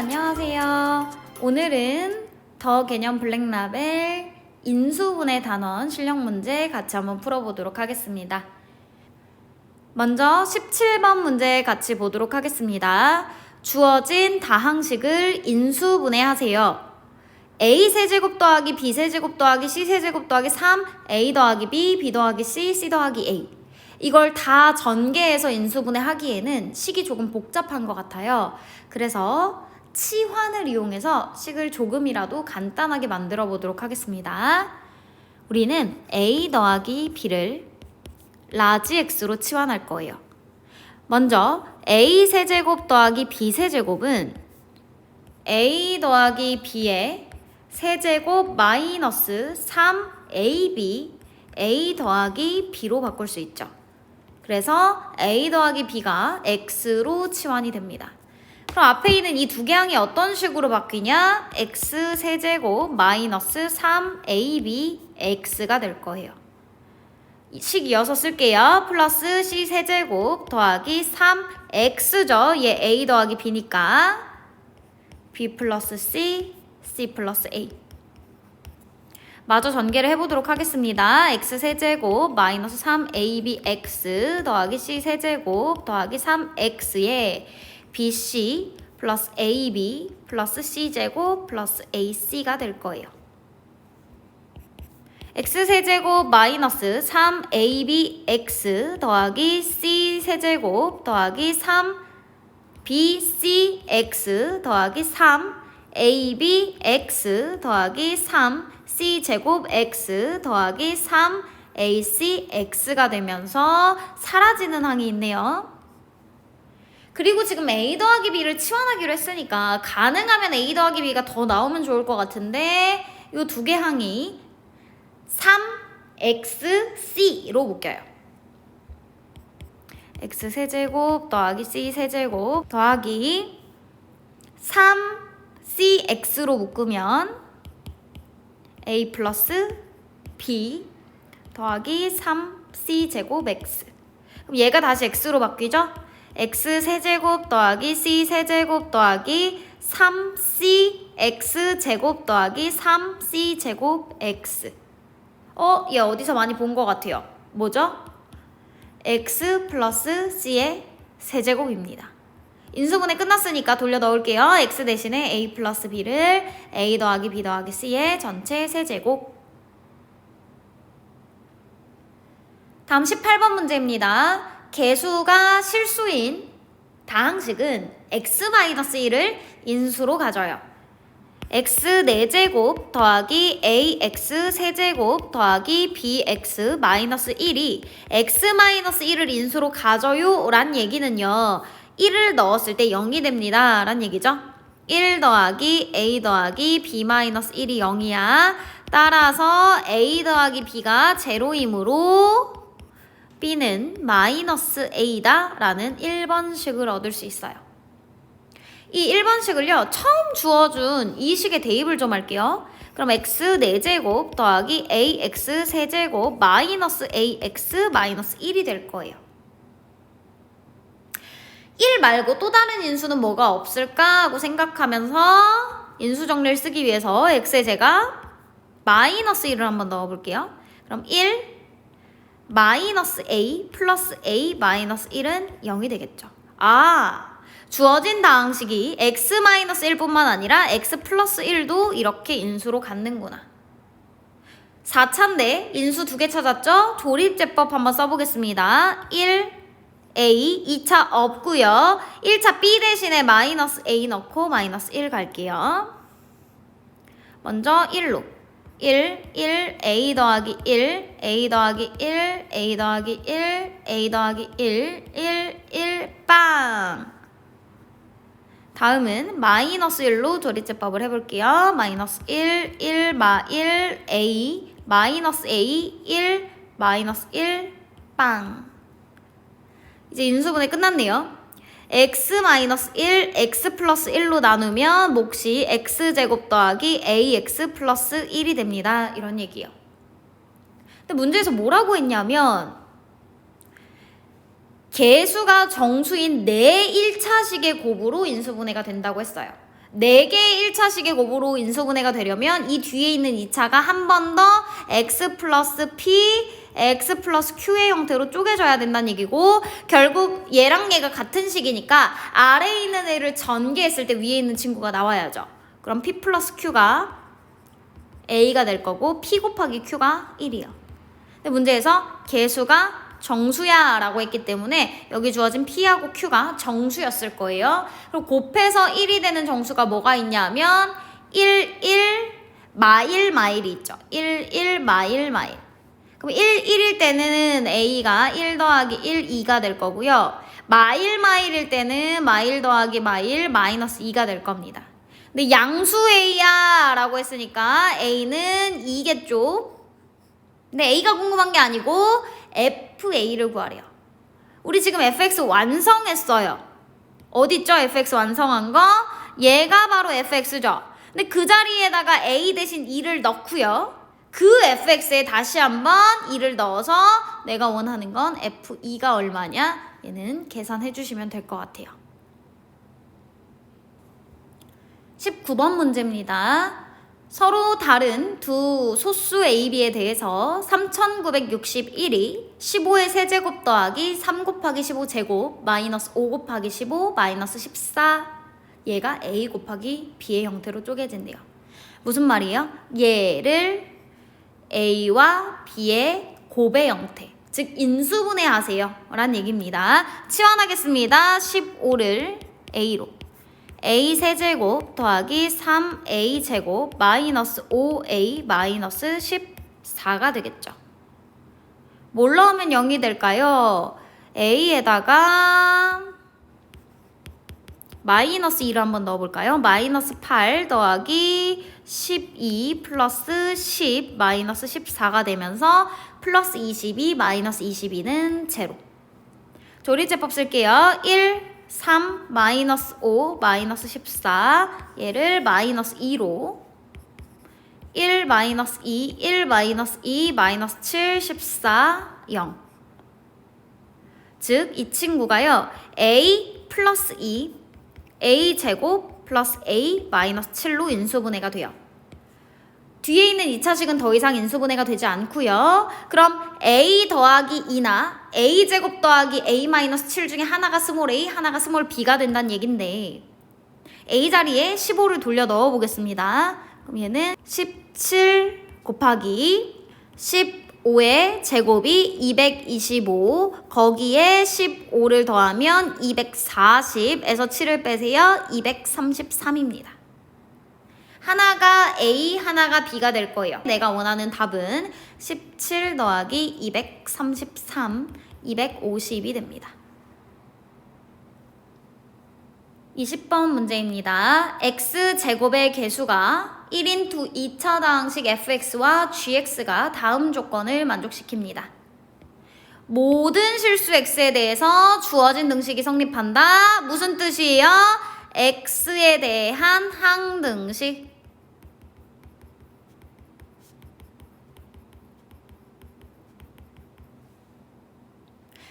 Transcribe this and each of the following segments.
안녕하세요. 오늘은 더 개념 블랙라벨 인수분해 단원 실력 문제 같이 한번 풀어보도록 하겠습니다. 먼저 17번 문제 같이 보도록 하겠습니다. 주어진 다항식을 인수분해하세요. a 세제곱 더하기 b 세제곱 더하기 c 세제곱 더하기 3 a 더하기 b b 더하기 c c 더하기 a 이걸 다 전개해서 인수분해 하기에는 식이 조금 복잡한 것 같아요. 그래서 치환을 이용해서 식을 조금이라도 간단하게 만들어 보도록 하겠습니다. 우리는 a 더하기 b를 라지 x로 치환할 거예요. 먼저 a 세제곱 더하기 b 세제곱은 a 더하기 b의 세제곱 마이너스 3ab a 더하기 b로 바꿀 수 있죠. 그래서 a 더하기 b가 x로 치환이 됩니다. 그럼 앞에 있는 이 두 개 항이 어떤 식으로 바뀌냐? x 세제곱 마이너스 3ab x가 될 거예요. 식 이어서 쓸게요. 플러스 c 세제곱 더하기 3x죠. 얘 a 더하기 b니까 b 플러스 c, c 플러스 a. 마저 전개를 해보도록 하겠습니다. x 세제곱 마이너스 3abx 더하기 c 세제곱 더하기 3x에 bc 플러스 ab 플러스 c제곱 플러스 ac가 될 거예요. x 세제곱 마이너스 3abx 더하기 c 세제곱 더하기 3bcx 더하기 3abx 더하기 3c제곱 x 더하기 3acx가 되면서 사라지는 항이 있네요. 그리고 지금 a 더하기 b를 치환하기로 했으니까 가능하면 a 더하기 b가 더 나오면 좋을 것 같은데 이 두 개 항이 3xc로 묶여요. x 세제곱 더하기 c 세제곱 더하기 3cx로 묶으면 a 플러스 b 더하기 3c 제곱 x 그럼 얘가 다시 x로 바뀌죠? X 세제곱 더하기 c 세제곱 더하기 3c x 제곱 더하기 3c 제곱 x 어? 얘 어디서 많이 본 것 같아요. 뭐죠? x 플러스 c의 세제곱입니다. 인수분해 끝났으니까 돌려 넣을게요. x 대신에 a 플러스 b를 a 더하기 b 더하기 c의 전체 세제곱 다음 18번 문제입니다. 개수가 실수인 다항식은 x-1을 인수로 가져요. x 4제곱 더하기 ax 세제곱 더하기 bx 마이너스 1이 x 마이너스 1을 인수로 가져요 란 얘기는요 1을 넣었을 때 0이 됩니다 란 얘기죠 1 더하기 a 더하기 b 마이너스 1이 0이야 따라서 a 더하기 b가 제로이므로 b는 마이너스 a다 라는 1번식을 얻을 수 있어요 이 1번식을요, 처음 주어준 이 식의 대입을 좀 할게요. 그럼 x 4제곱 더하기 ax 세제곱 마이너스 ax 마이너스 1이 될 거예요. 1 말고 또 다른 인수는 뭐가 없을까 하고 생각하면서 인수 정리를 쓰기 위해서 x에 제가 마이너스 1을 한번 넣어볼게요. 그럼 1 마이너스 a 플러스 a 마이너스 1은 0이 되겠죠. 아, 주어진 다항식이 x-1뿐만 아니라 x 플러스 1도 이렇게 인수로 갖는구나. 4차인데 인수 두 개 찾았죠? 조립제법 한번 써보겠습니다. 1, a, 2차 없고요. 1차 b 대신에 마이너스 a 넣고 마이너스 1 갈게요. 먼저 1로 1, 1, a 더하기 1, a 더하기 1, a 더하기 1, a 더하기 1, 1, 1, 빵! 다음은 마이너스 1로 조리제법을 해볼게요. 마이너스 1, 1, 마 1, a, 마이너스 a, 1, 마이너스 1, 빵. 이제 인수분해 끝났네요. X 마이너스 1, x 플러스 1로 나누면 몫이 x제곱 더하기 ax 플러스 1이 됩니다. 이런 얘기요. 근데 문제에서 뭐라고 했냐면 개수가 정수인 네 1차식의 곱으로 인수분해가 된다고 했어요. 4개의 1차식의 곱으로 인수분해가 되려면 이 뒤에 있는 2차가 한 번 더 x 플러스 p x 플러스 q의 형태로 쪼개져야 된다는 얘기고 결국 얘랑 얘가 같은 식이니까 아래에 있는 애를 전개했을 때 위에 있는 친구가 나와야죠. 그럼 p 플러스 q가 a가 될 거고 p 곱하기 q가 1이요. 근데 문제에서 개수가 정수야 라고 했기 때문에 여기 주어진 p하고 q가 정수였을 거예요. 그리고 곱해서 1이 되는 정수가 뭐가 있냐면 1, 1, 마일, 마일이 있죠. 1, 1, 마일, 마일. 그럼 1, 1일 때는 a가 1 더하기 1, 2가 될 거고요. 마일, 마일일 때는 마일 더하기 마일, 마이너스 2가 될 겁니다. 근데 양수 a야 라고 했으니까 a는 2겠죠. 근데 a가 궁금한 게 아니고 fa를 구하래요. 우리 지금 fx 완성했어요. 어딨죠? fx 완성한 거? 얘가 바로 fx죠. 근데 그 자리에다가 a 대신 2를 넣고요. 그 fx에 다시 한번 2를 넣어서 내가 원하는 건 f2가 얼마냐? 얘는 계산해 주시면 될 것 같아요. 19번 문제입니다. 서로 다른 두 소수 A, B에 대해서 3961이 15의 세제곱 더하기 3 곱하기 15 제곱 마이너스 5 곱하기 15 마이너스 14 얘가 A 곱하기 B의 형태로 쪼개진대요. 무슨 말이에요? 얘를 A와 B의 곱의 형태 즉 인수분해 하세요 라는 얘기입니다. 치환하겠습니다. 15를 A로 a 세제곱 더하기 3a 제곱 마이너스 5a 마이너스 14가 되겠죠. 뭘 넣으면 0이 될까요? a에다가 마이너스 2를 한번 넣어볼까요? 마이너스 8 더하기 12 플러스 10 마이너스 14가 되면서 플러스 22 마이너스 22는 제로. 조리제법 쓸게요. 1 3 마이너스 5 마이너스 14 얘를 마이너스 2로 1 마이너스 2 1 마이너스 2 마이너스 7 14 0 즉 이 친구가요 a 플러스 2 a 제곱 플러스 a 마이너스 7로 인수분해가 돼요. 뒤에 있는 2차식은 더 이상 인수분해가 되지 않고요. 그럼 a 더하기 2나 a 제곱 더하기 a 마이너스 7 중에 하나가 스몰 a, 하나가 스몰 b가 된다는 얘긴데 a 자리에 15를 돌려 넣어 보겠습니다. 그럼 얘는 17 곱하기 15의 제곱이 225 거기에 15를 더하면 240에서 7을 빼세요. 233입니다. 하나가 A, 하나가 B가 될 거예요. 내가 원하는 답은 17 더하기 233, 250이 됩니다. 20번 문제입니다. x제곱의 개수가 1인투 2차당식 fx와 gx가 다음 조건을 만족시킵니다. 모든 실수 x에 대해서 주어진 등식이 성립한다. 무슨 뜻이에요? x에 대한 항등식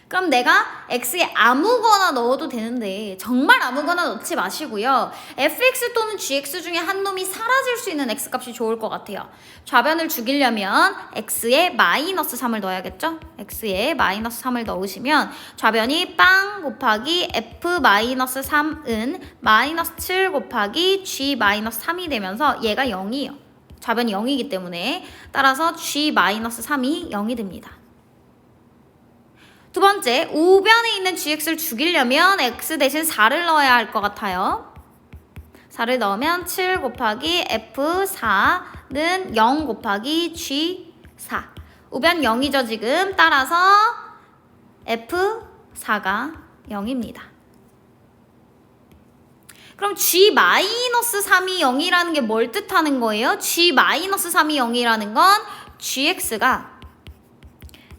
그럼 내가 x에 아무거나 넣어도 되는데 정말 아무거나 넣지 마시고요. fx 또는 gx 중에 한 놈이 사라질 수 있는 x 값이 좋을 것 같아요. 좌변을 죽이려면 x에 마이너스 3을 넣어야겠죠? x에 마이너스 3을 넣으시면 좌변이 빵 곱하기 f 마이너스 3은 마이너스 7 곱하기 g 마이너스 3이 되면서 얘가 0이에요. 좌변이 0이기 때문에 따라서 g 마이너스 3이 0이 됩니다. 두 번째, 우변에 있는 gx를 죽이려면 x 대신 4를 넣어야 할 것 같아요. 4를 넣으면 7 곱하기 f4는 0 곱하기 g4. 우변 0이죠, 지금. 따라서 f4가 0입니다. 그럼 g-3이 0이라는 게 뭘 뜻하는 거예요? g-3이 0이라는 건 gx가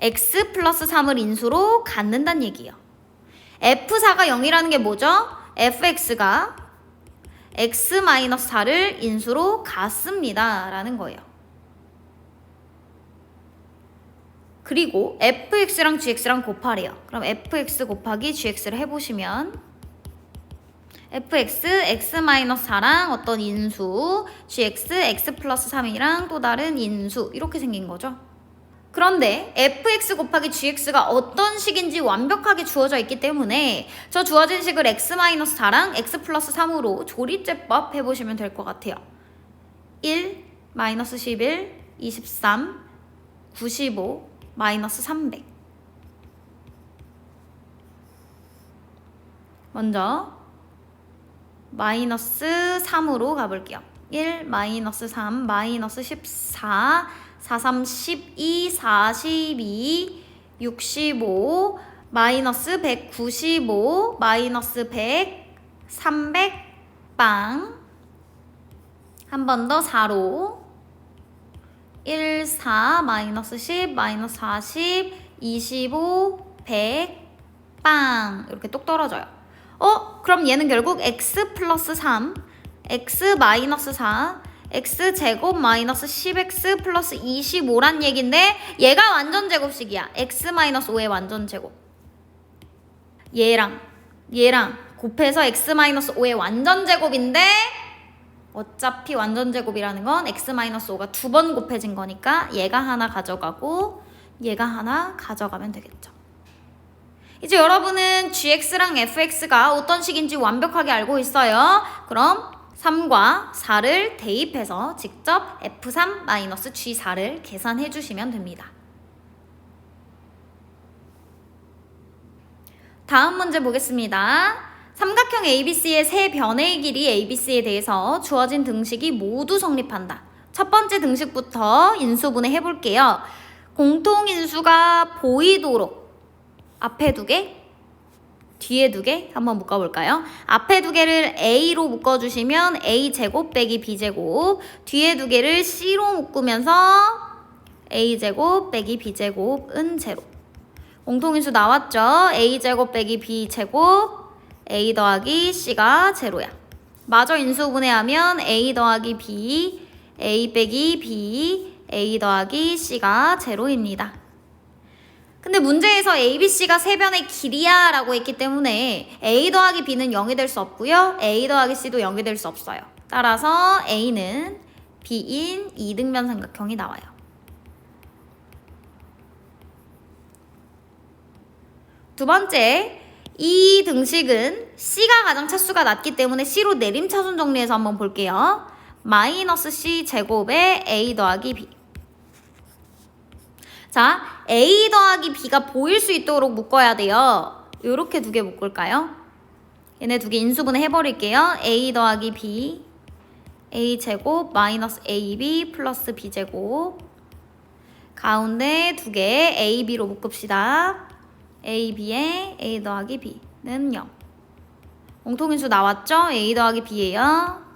x 플러스 3을 인수로 갖는다는 얘기예요. f4가 0이라는 게 뭐죠? fx가 x 마이너스 4를 인수로 갖습니다. 라는 거예요. 그리고 fx랑 gx랑 곱하래요. 그럼 fx 곱하기 gx를 해보시면 fx, x-4랑 어떤 인수, gx, x 플러스 3이랑 또 다른 인수 이렇게 생긴 거죠. 그런데 fx 곱하기 gx가 어떤 식인지 완벽하게 주어져 있기 때문에 저 주어진 식을 x-4랑 x 플러스 3으로 조리제법 해보시면 될 것 같아요. 1, 마이너스 11, 23, 95, 마이너스 300. 먼저 마이너스 3으로 가볼게요. 1, 마이너스 3, 마이너스 14, 4, 3, 12, 42, 65, 마이너스 195, 마이너스 100, 300, 빵. 한 번 더 4로. 1, 4, 마이너스 10, 마이너스 40, 25, 100, 빵. 이렇게 똑 떨어져요. 어? 그럼 얘는 결국 x 플러스 3, x 마이너스 4, x 제곱 마이너스 10x 플러스 25란 얘긴데 얘가 완전 제곱식이야. x 마이너스 5의 완전 제곱. 얘랑 얘랑 곱해서 x 마이너스 5의 완전 제곱인데 어차피 완전 제곱이라는 건 x 마이너스 5가 두 번 곱해진 거니까 얘가 하나 가져가고 얘가 하나 가져가면 되겠죠. 이제 여러분은 gx랑 fx가 어떤 식인지 완벽하게 알고 있어요. 그럼 3과 4를 대입해서 직접 f3-g4를 계산해 주시면 됩니다. 다음 문제 보겠습니다. 삼각형 ABC의 세 변의 길이 ABC에 대해서 주어진 등식이 모두 성립한다. 첫 번째 등식부터 인수분해 해볼게요. 공통인수가 보이도록 앞에 두 개, 뒤에 두 개 한번 묶어볼까요? 앞에 두 개를 A로 묶어주시면 A 제곱 빼기 B 제곱, 뒤에 두 개를 C로 묶으면서 A 제곱 빼기 B 제곱은 제로. 공통인수 나왔죠? A 제곱 빼기 B 제곱, A 더하기 C가 제로야. 마저 인수분해하면 A 더하기 B, A 빼기 B, A 더하기 C가 제로입니다. 근데 문제에서 A, B, C가 세 변의 길이야 라고 했기 때문에 A 더하기 B는 0이 될 수 없고요. A 더하기 C도 0이 될 수 없어요. 따라서 A는 B인 이등변 삼각형이 나와요. 두 번째, 이 등식은 C가 가장 차수가 낮기 때문에 C로 내림차순 정리해서 한번 볼게요. 마이너스 C 제곱에 A 더하기 B. 자, A 더하기 B가 보일 수 있도록 묶어야 돼요. 이렇게 두 개 묶을까요? 얘네 두 개 인수분해 해버릴게요. A 더하기 B, A 제곱 마이너스 AB 플러스 B 제곱. 가운데 두 개 A, B로 묶읍시다. A, B에 A 더하기 B는 0. 공통인수 나왔죠? A 더하기 B예요.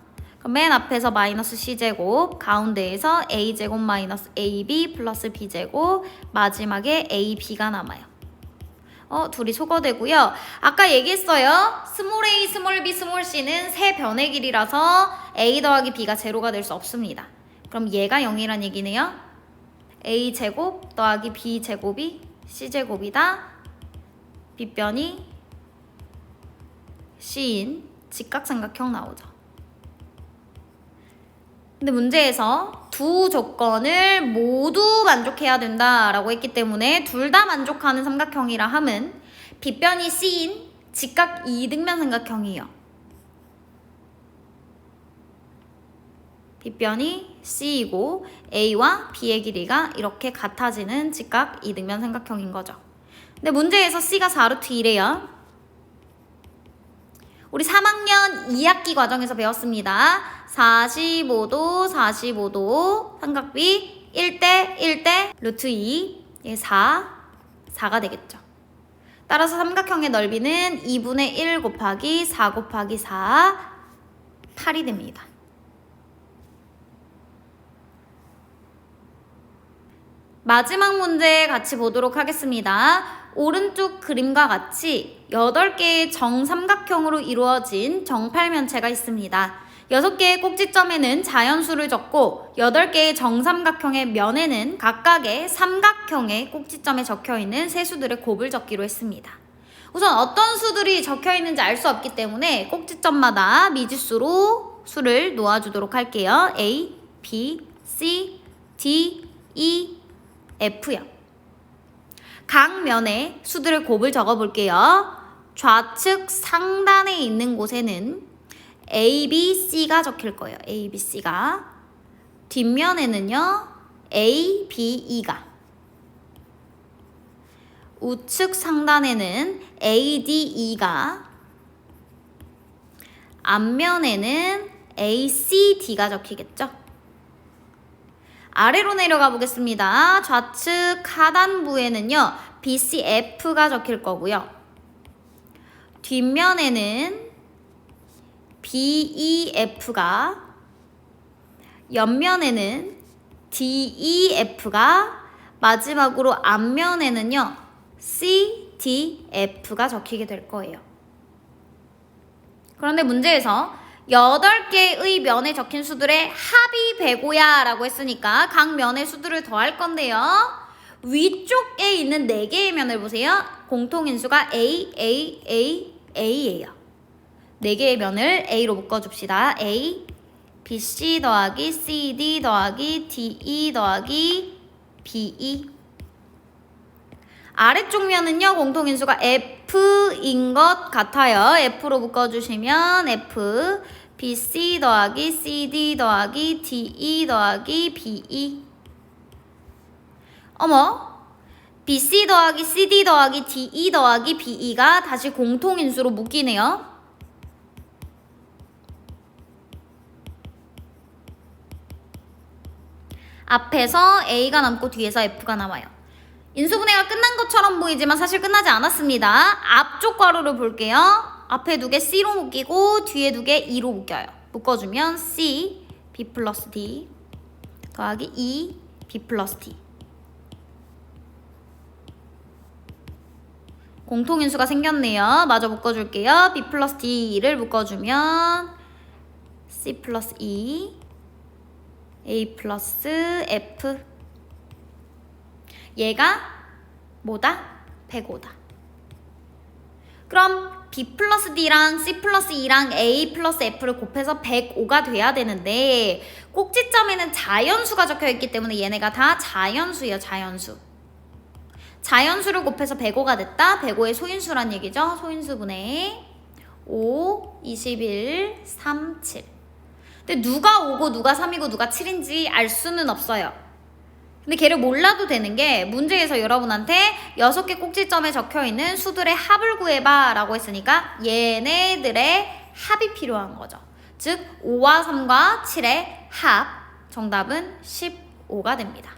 맨 앞에서 마이너스 c제곱, 가운데에서 a제곱 마이너스 ab 플러스 b제곱, 마지막에 ab가 남아요. 어, 둘이 소거되고요. 아까 얘기했어요. 스몰 a, 스몰 b, 스몰 c는 세 변의 길이라서 a 더하기 b가 제로가 될 수 없습니다. 그럼 얘가 0이란 얘기네요. a제곱 더하기 b제곱이 c제곱이다. 빗변이 c인 직각삼각형 나오죠. 근데 문제에서 두 조건을 모두 만족해야 된다라고 했기 때문에 둘 다 만족하는 삼각형이라 함은 빗변이 C인 직각 이등변 삼각형이에요. 빗변이 C이고 A와 B의 길이가 이렇게 같아지는 직각 이등변 삼각형인 거죠. 근데 문제에서 C가 4루트 1이에요. 우리 3학년 2학기 과정에서 배웠습니다. 45도, 45도, 삼각비 1대 1대 루트 2, 예, 4, 4가 되겠죠. 따라서 삼각형의 넓이는 2분의 1 곱하기 4 곱하기 4, 8이 됩니다. 마지막 문제 같이 보도록 하겠습니다. 오른쪽 그림과 같이 8개의 정삼각형으로 이루어진 정팔면체가 있습니다. 6개의 꼭지점에는 자연수를 적고 8개의 정삼각형의 면에는 각각의 삼각형의 꼭지점에 적혀있는 세수들의 곱을 적기로 했습니다. 우선 어떤 수들이 적혀 있는지 알 수 없기 때문에 꼭지점마다 미지수로 수를 놓아주도록 할게요. A, B, C, D, E, F요. 각 면에 수들을 곱을 적어 볼게요. 좌측 상단에 있는 곳에는 A, B, C가 적힐 거예요. A, B, C가. 뒷면에는요. A, B, E가. 우측 상단에는 A, D, E가. 앞면에는 A, C, D가 적히겠죠. 아래로 내려가 보겠습니다. 좌측 하단부에는요. B, C, F가 적힐 거고요. 뒷면에는 B, E, F가 옆면에는 D, E, F가 마지막으로 앞면에는요. C, D, F가 적히게 될 거예요. 그런데 문제에서 8개의 면에 적힌 수들의 합이 105야 라고 했으니까 각 면의 수들을 더할 건데요. 위쪽에 있는 4개의 면을 보세요. 공통인수가 A, A, A, A예요. 4개의 면을 A로 묶어줍시다. A, BC 더하기 CD 더하기 DE 더하기 BE 아래쪽 면은요 공통인수가 F인 것 같아요. F로 묶어주시면 F BC 더하기 CD 더하기 DE 더하기 BE 어머 BC 더하기 CD 더하기 DE 더하기 BE가 다시 공통인수로 묶이네요. 앞에서 A가 남고 뒤에서 F가 남아요. 인수분해가 끝난 것처럼 보이지만 사실 끝나지 않았습니다. 앞쪽 괄호를 볼게요. 앞에 두 개 C로 묶이고 뒤에 두 개 E로 묶여요. 묶어주면 C, B 플러스 D 더하기 E, B 플러스 D 공통인수가 생겼네요. 마저 묶어줄게요. B 플러스 D를 묶어주면 C 플러스 E A 플러스 F 얘가 뭐다? 105다. 그럼 B 플러스 D랑 C 플러스 E랑 A 플러스 F를 곱해서 105가 돼야 되는데 꼭지점에는 자연수가 적혀 있기 때문에 얘네가 다 자연수예요, 자연수. 자연수를 곱해서 105가 됐다. 105의 소인수란 얘기죠. 소인수분의 5, 21, 3, 7. 근데 누가 5고 누가 3이고 누가 7인지 알 수는 없어요. 근데 걔를 몰라도 되는 게 문제에서 여러분한테 6개 꼭지점에 적혀 있는 수들의 합을 구해봐 라고 했으니까 얘네들의 합이 필요한 거죠. 즉 5와 3과 7의 합 정답은 15가 됩니다.